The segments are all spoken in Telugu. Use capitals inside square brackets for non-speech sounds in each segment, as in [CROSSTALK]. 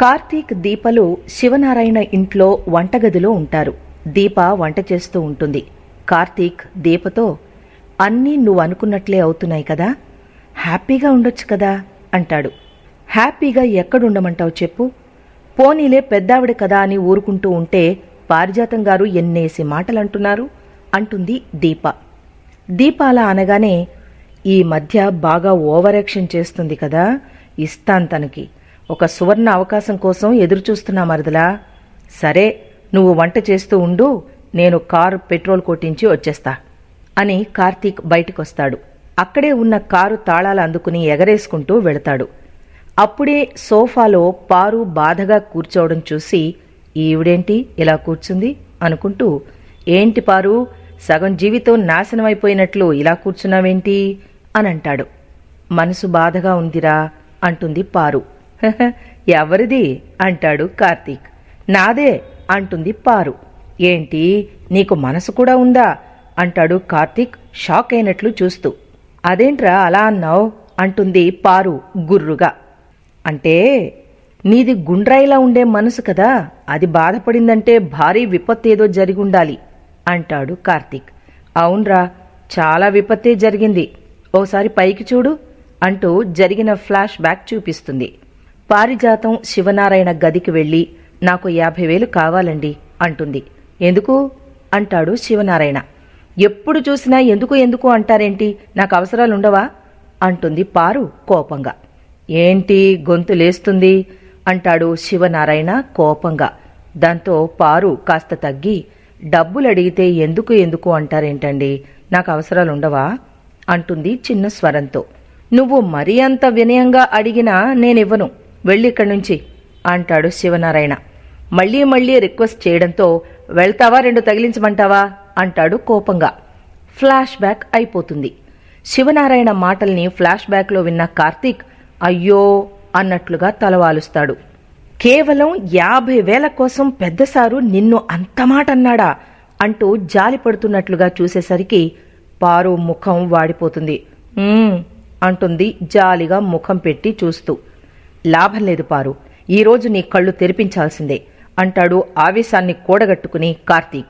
కార్తీక్ దీపలు శివనారాయణ ఇంట్లో వంటగదిలో ఉంటారు. దీప వంట చేస్తూ ఉంటుంది. కార్తీక్ దీపతో అన్నీ నువ్వు అనుకున్నట్లే అవుతున్నాయి కదా. హ్యాపీగా ఉండొచ్చు కదా అంటాడు. హ్యాపీగా ఎక్కడుండమంటావు చెప్పు. పోనీలే పెద్దావిడ కదా అని ఊరుకుంటూ ఉంటే పారిజాతం గారు ఎన్నేసి మాటలంటున్నారు అంటుంది దీప. దీప అలా అనగానే ఈ మధ్య బాగా ఓవరాక్షన్ చేస్తుంది కదా. ఇస్తాను తనకి. ఒక సువర్ణ అవకాశం కోసం ఎదురుచూస్తున్నా మరదలా. సరే నువ్వు వంట చేస్తూ ఉండు నేను కారు పెట్రోల్ కొట్టించి వచ్చేస్తా అని కార్తీక్ బయటికొస్తాడు. అక్కడే ఉన్న కారు తాళాలు అందుకుని ఎగరేసుకుంటూ వెళతాడు. అప్పుడే సోఫాలో పారు బాధగా కూర్చోవడం చూసి ఈవిడేంటి ఇలా కూర్చుంది? అనుకుంటూ ఏంటి పారు సగం జీవితం నాశనమైపోయినట్లు ఇలా కూర్చున్నావేంటి? అని అంటాడు మనసు బాధగా ఉందిరా అంటుంది పారు. [LAUGHS] ఎవరిది? అంటాడు కార్తీక్. నాదే అంటుంది పారు. ఏంటి నీకు మనసు కూడా ఉందా? అంటాడు కార్తీక్ షాక్ అయినట్లు చూస్తూ. అదేంట్రా అలా అన్నావు? అంటుంది పారు గుర్రుగా. అంటే నీది గుండ్రాయిలా ఉండే మనసు కదా అది బాధపడిందంటే భారీ విపత్తేదో జరిగుండాలి అంటాడు కార్తీక్. అవునరా చాలా విపత్తే జరిగింది. ఓసారి పైకి చూడు అంటూ జరిగిన ఫ్లాష్ బ్యాక్ చూపిస్తుంది. పారిజాతం శివనారాయణ గదికి వెళ్ళి నాకు యాభై వేలు కావాలండి అంటుంది. ఎందుకు? అంటాడు శివనారాయణ. ఎప్పుడు చూసినా ఎందుకు ఎందుకు అంటారేంటి? నాకు అవసరాలుండవా? అంటుంది పారు కోపంగా. ఏంటి గొంతు లేస్తుంది? అంటాడు శివనారాయణ కోపంగా. దాంతో పారు కాస్త తగ్గి డబ్బులు అడిగితే ఎందుకు ఎందుకు అంటారేంటండి? నాకు అవసరాలుండవా? అంటుంది చిన్న స్వరంతో. నువ్వు మరీ అంత వినయంగా అడిగినా నేనివ్వను. వెళ్ళి ఇక్కడి నుంచి అంటాడు శివనారాయణ. మళ్ళీ మళ్ళీ రిక్వెస్ట్ చేయడంతో వెళ్తావా? రెండు తగిలించమంటావా? అంటాడు కోపంగా. ఫ్లాష్ బ్యాక్ అయిపోతుంది. శివనారాయణ మాటల్ని ఫ్లాష్ బ్యాక్లో విన్న కార్తీక్ అయ్యో! అన్నట్లుగా తలవాలుస్తాడు. కేవలం యాభై వేల కోసం పెద్దసారు నిన్ను అంత మాట అన్నాడా? అంటూ జాలి పడుతున్నట్లుగా చూసేసరికి పారు ముఖం వాడిపోతుంది. అంటుంది జాలిగా ముఖం పెట్టి చూస్తూ. లాభం లేదు పారు. ఈరోజు నీ కళ్ళు తెరిపించాల్సిందే అంటాడు ఆవేశాన్ని కూడగట్టుకుని కార్తీక్.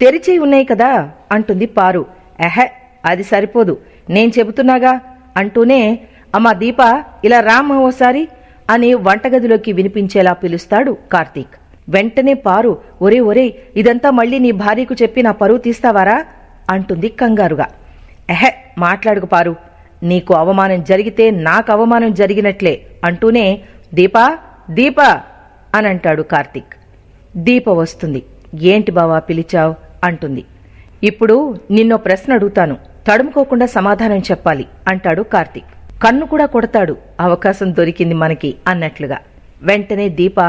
తెరిచి ఉన్నాయి కదా అంటుంది పారు. ఎహె అది సరిపోదు. నేను చెబుతున్నాగా అంటూనే అమ్మా దీప ఇలా రామ్మా ఓసారి అని వంటగదిలోకి వినిపించేలా పిలుస్తాడు కార్తీక్. వెంటనే పారు ఒరే ఒరే ఇదంతా మళ్ళీ నీ భార్యకు చెప్పి నా పరువు తీస్తావారా? అంటుంది కంగారుగా. ఎహె మాట్లాడుకు పారు. నీకు అవమానం జరిగితే నాకు అవమానం జరిగినట్లే అంటూనే దీపా దీపా అని అంటాడు కార్తీక్. దీప వస్తుంది. ఏంటి బావా పిలిచావ్? అంటుంది. ఇప్పుడు నిన్నో ప్రశ్న అడుగుతాను. తడుముకోకుండా సమాధానం చెప్పాలి అంటాడు కార్తిక్. కన్ను కూడా కొడతాడు. అవకాశం దొరికింది మనకి అన్నట్లుగా. వెంటనే దీప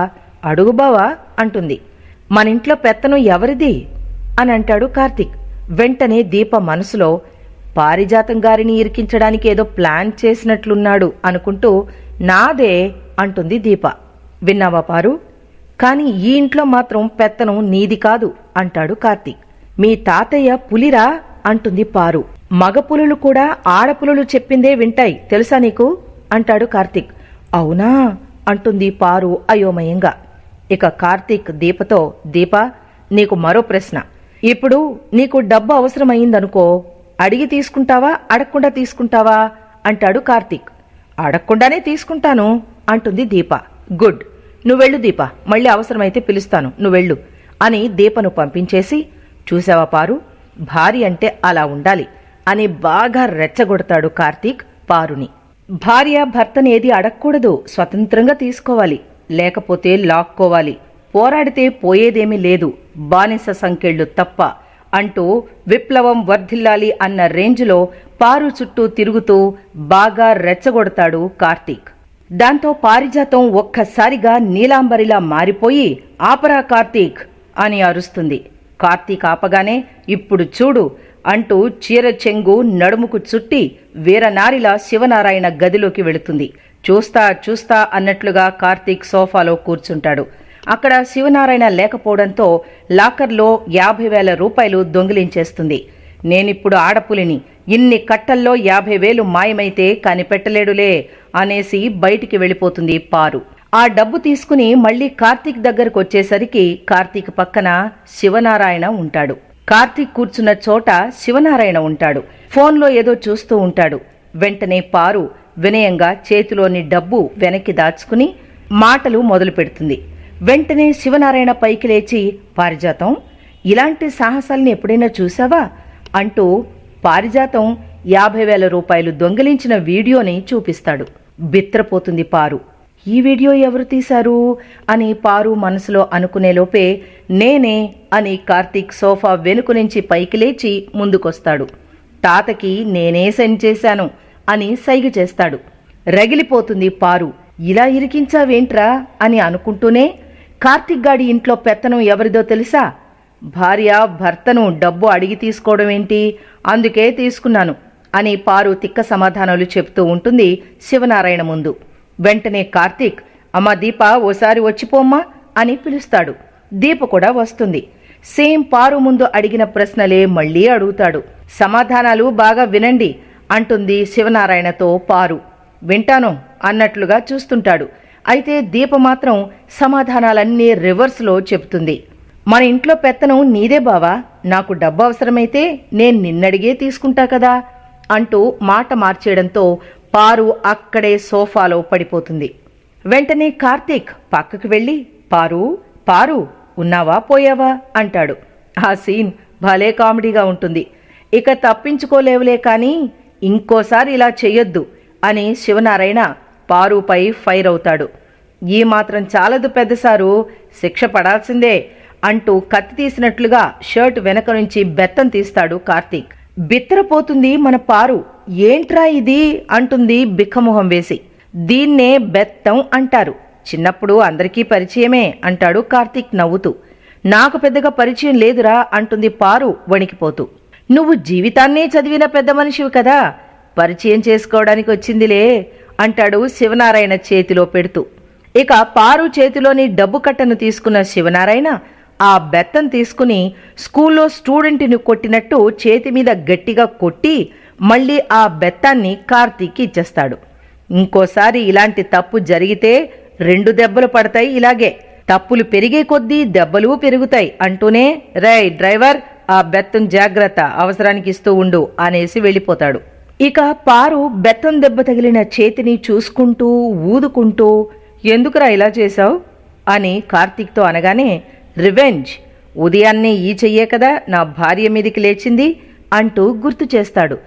అడుగు బావా అంటుంది. మన ఇంట్లో పెత్తనం ఎవరిది? అని అంటాడు కార్తీక్. వెంటనే దీప మనసులో పారిజాతం గారిని ఇరికించడానికి ఏదో ప్లాన్ చేసినట్లున్నాడు అనుకుంటూ నాదే అంటుంది దీప. విన్నావా పారు? కానీ ఈ ఇంట్లో మాత్రం పెత్తనం నీది కాదు అంటాడు కార్తీక్. మీ తాతయ్య పులిరా? అంటుంది పారు. మగ పులులు కూడా ఆడపులులు చెప్పిందే వింటాయి తెలుసా నీకు? అంటాడు కార్తీక్. అవునా? అంటుంది పారు అయోమయంగా. ఇక కార్తీక్ దీపతో దీప నీకు మరో ప్రశ్న. ఇప్పుడు నీకు డబ్బు అవసరమైందనుకో అడిగి తీసుకుంటావా? అడగకుండా తీసుకుంటావా? అంటాడు కార్తీక్. అడగకుండానే తీసుకుంటాను అంటుంది దీప. గుడ్. నువ్వెళ్ళు దీప. మళ్ళీ అవసరమైతే పిలుస్తాను. నువ్వెళ్ళు. అని దీపను పంపించేసి చూసావా పారు? భార్య అంటే అలా ఉండాలి అని బాగా రెచ్చగొడతాడు కార్తీక్ పారుని. భార్య భర్తని ఏది అడగకూడదు. స్వతంత్రంగా తీసుకోవాలి. లేకపోతే లాక్కోవాలి. పోరాడితే పోయేదేమీ లేదు. బానిస సంకెళ్ళు తప్ప అంటూ విప్లవం వర్ధిల్లాలి అన్న రేంజ్లో పారు చుట్టూ తిరుగుతూ బాగా రెచ్చగొడతాడు కార్తీక్. దాంతో పారిజాతం ఒక్కసారిగా నీలాంబరిలా మారిపోయి ఆపరా కార్తీక్ అని అరుస్తుంది. కార్తీక్ ఆపగానే ఇప్పుడు చూడు అంటూ చీర చెంగు నడుముకు చుట్టి వీరనారిలా శివనారాయణ గదిలోకి వెళుతుంది. చూస్తా చూస్తా అన్నట్లుగా కార్తీక్ సోఫాలో కూర్చుంటాడు. అక్కడ శివనారాయణ లేకపోవడంతో లాకర్లో యాభై వేల రూపాయలు దొంగిలించేస్తుంది. నేనిప్పుడు ఆడపులిని ఇన్ని కట్టల్లో యాభై వేలు మాయమైతే కనిపెట్టలేడులే అనేసి బయటికి వెళ్ళిపోతుంది పారు. ఆ డబ్బు తీసుకుని మళ్ళీ కార్తీక్ దగ్గరకు వచ్చేసరికి కార్తీక్ పక్కన శివనారాయణ ఉంటాడు. కార్తీక్ కూర్చున్న చోట శివనారాయణ ఉంటాడు. ఫోన్లో ఏదో చూస్తూ ఉంటాడు. వెంటనే పారు వినయంగా చేతిలోని డబ్బు వెనక్కి దాచుకుని మాటలు మొదలు పెడుతుంది వెంటనే శివనారాయణ పైకి లేచి పారిజాతం? ఇలాంటి సాహసాల్ని ఎప్పుడైనా చూసావా అంటూ పారిజాతం యాభై వేల రూపాయలు దొంగిలించిన వీడియోని చూపిస్తాడు. బిత్రపోతుంది పారు. ఈ వీడియో ఎవరు తీశారు? అని పారు మనసులో అనుకునేలోపే నేనే అని కార్తీక్ సోఫా వెనుక నుంచి పైకి లేచి ముందుకొస్తాడు. తాతకి నేనే సెండ్ చేశాను అని సైగ చేస్తాడు. రగిలిపోతుంది పారు. ఇలా ఇరికించావేంట్రా? అని అనుకుంటూనే కార్తిక్ గాడి ఇంట్లో పెత్తనం ఎవరిదో తెలుసా? భార్య భర్తను డబ్బు అడిగి తీసుకోవడం ఏంటి? అందుకే తీసుకున్నాను అని పారు తిక్క సమాధానాలు చెప్తూ ఉంటుంది శివనారాయణ ముందు. వెంటనే కార్తీక్ అమ్మ దీప ఓసారి వచ్చిపోమ్మా అని పిలుస్తాడు. దీప కూడా వస్తుంది. సేమ్ పారు ముందు అడిగిన ప్రశ్నలే మళ్ళీ అడుగుతాడు. సమాధానాలు బాగా వినండి అంటుంది శివనారాయణతో పారు. వింటాను అన్నట్లుగా చూస్తుంటాడు. అయితే దీప మాత్రం సమాధానాలన్నీ రివర్స్లో చెప్తుంది మన ఇంట్లో పెత్తనం నీదే బావా నాకు డబ్బు అవసరమైతే నేను నిన్నడిగే తీసుకుంటా కదా అంటూ మాట మార్చేయడంతో పారు అక్కడే సోఫాలో పడిపోతుంది. వెంటనే కార్తీక్ పక్కకు వెళ్ళి పారు పారు ఉన్నావా పోయావా? అంటాడు. ఆ సీన్ భలే కామెడీగా ఉంటుంది. ఇక తప్పించుకోలేవులే కానీ ఇంకోసారి ఇలా చెయ్యొద్దు అని శివనారాయణ పారుపై ఫైర్ అవుతాడు. ఈ మాత్రం చాలదు పెద్దసారు శిక్ష పడాల్సిందే అంటూ కత్తి తీసినట్లుగా షర్ట్ వెనక నుంచి బెత్తం తీస్తాడు కార్తీక్. బిత్తరపోతుంది మన పారు. ఏంట్రా ఇది? అంటుంది బిక్కమొహం వేసి. దీన్నే బెత్తం అంటారు. చిన్నప్పుడు అందరికీ పరిచయమే అంటాడు కార్తీక్ నవ్వుతూ. నాకు పెద్దగా పరిచయం లేదురా అంటుంది పారు వణికిపోతూ. నువ్వు జీవితాన్నే చదివిన పెద్ద మనిషివి కదా. పరిచయం చేసుకోవడానికి వచ్చిందిలే. అంటాడు శివనారాయణ చేతిలో పెడుతూ. ఇక పారు చేతిలోని డబ్బు కట్టను తీసుకున్న శివనారాయణ ఆ బెత్తం తీసుకుని స్కూల్లో స్టూడెంట్ని కొట్టినట్టు చేతి మీద గట్టిగా కొట్టి మళ్ళీ ఆ బెత్తాన్ని కార్తీక్కి ఇచ్చేస్తాడు. ఇంకోసారి ఇలాంటి తప్పు జరిగితే రెండు దెబ్బలు పడతాయి ఇలాగే. తప్పులు పెరిగే కొద్దీ దెబ్బలు పెరుగుతాయి అంటూనే రై డ్రైవర్ ఆ బెత్తం జాగ్రత్త అవసరానికి ఇస్తూ ఉండు అనేసి వెళ్ళిపోతాడు. ఇక పారు బెత్తం దెబ్బ తగిలిన చేతిని చూసుకుంటూ ఊదుకుంటూ ఎందుకురా ఇలా చేశావు? అని కార్తీక్తో అనగానే రివెంజ్ ఉదయాన్నే ఈ చెయ్యే కదా నా భార్య మీదికి లేచింది అంటూ గుర్తు చేస్తాడు.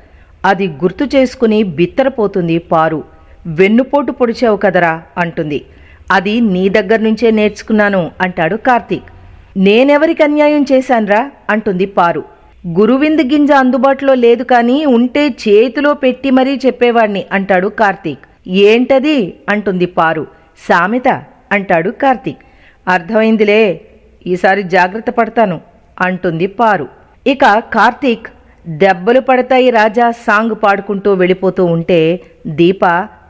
అది గుర్తు చేసుకుని బిత్తరపోతుంది పారు. వెన్నుపోటు పొడిచావు కదరా అంటుంది. అది నీ దగ్గర నుంచే నేర్చుకున్నాను అంటాడు కార్తీక్. నేనెవరికి అన్యాయం చేశాన్రా అంటుంది పారు. గురువింద్ గింజ అందుబాటులో లేదు కానీ ఉంటే చేతిలో పెట్టి మరీ చెప్పేవాణ్ణి అంటాడు కార్తీక్. ఏంటది? అంటుంది పారు. సామెత అంటాడు కార్తీక్. అర్థమైందిలే. ఈసారి జాగ్రత్త పడతాను అంటుంది పారు. ఇక కార్తీక్ దెబ్బలు పడతాయి రాజా సాంగ్ పాడుకుంటూ వెళ్ళిపోతూ ఉంటే దీప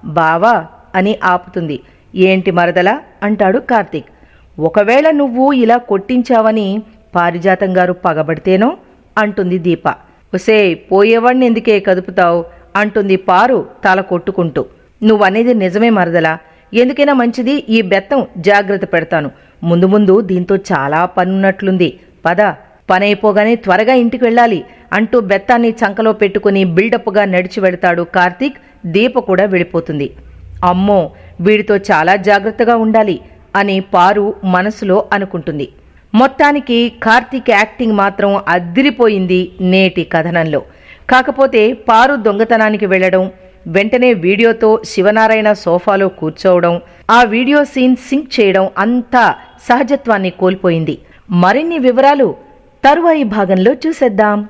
బావా అని ఆపుతుంది. ఏంటి మరదల? అంటాడు కార్తీక్. ఒకవేళ నువ్వు ఇలా కొట్టించావని పారిజాతం గారు పగబడితేనో? అంటుంది దీప. ఒసే పోయేవాడిని ఎందుకే కదుపుతావు? అంటుంది పారు తల కొట్టుకుంటూ. నువ్వనేది నిజమే మరదలా. ఎందుకైనా మంచిది ఈ బెత్తం జాగ్రత్త పెడతాను. ముందు ముందు దీంతో చాలా పనున్నట్లుంది. పద పని అయిపోగానే త్వరగా ఇంటికి వెళ్ళాలి అంటూ బెత్తాన్ని చంకలో పెట్టుకుని బిల్డప్గా నడిచి వెడతాడు కార్తీక్. దీప కూడా వెళ్ళిపోతుంది. అమ్మో వీడితో చాలా జాగ్రత్తగా ఉండాలి అని పారు మనసులో అనుకుంటుంది. మొత్తానికి కార్తీక్ యాక్టింగ్ మాత్రం అద్దిరిపోయింది నేటి కథనంలో. కాకపోతే పారు దొంగతనానికి వెళ్ళడం వెంటనే వీడియోతో శివనారాయణ సోఫాలో కూర్చోవడం ఆ వీడియో సీన్ సింక్ చేయడం అంతా సహజత్వాన్ని కోల్పోయింది. మరిన్ని వివరాలు తరువాయి భాగంలో చూసేద్దాం.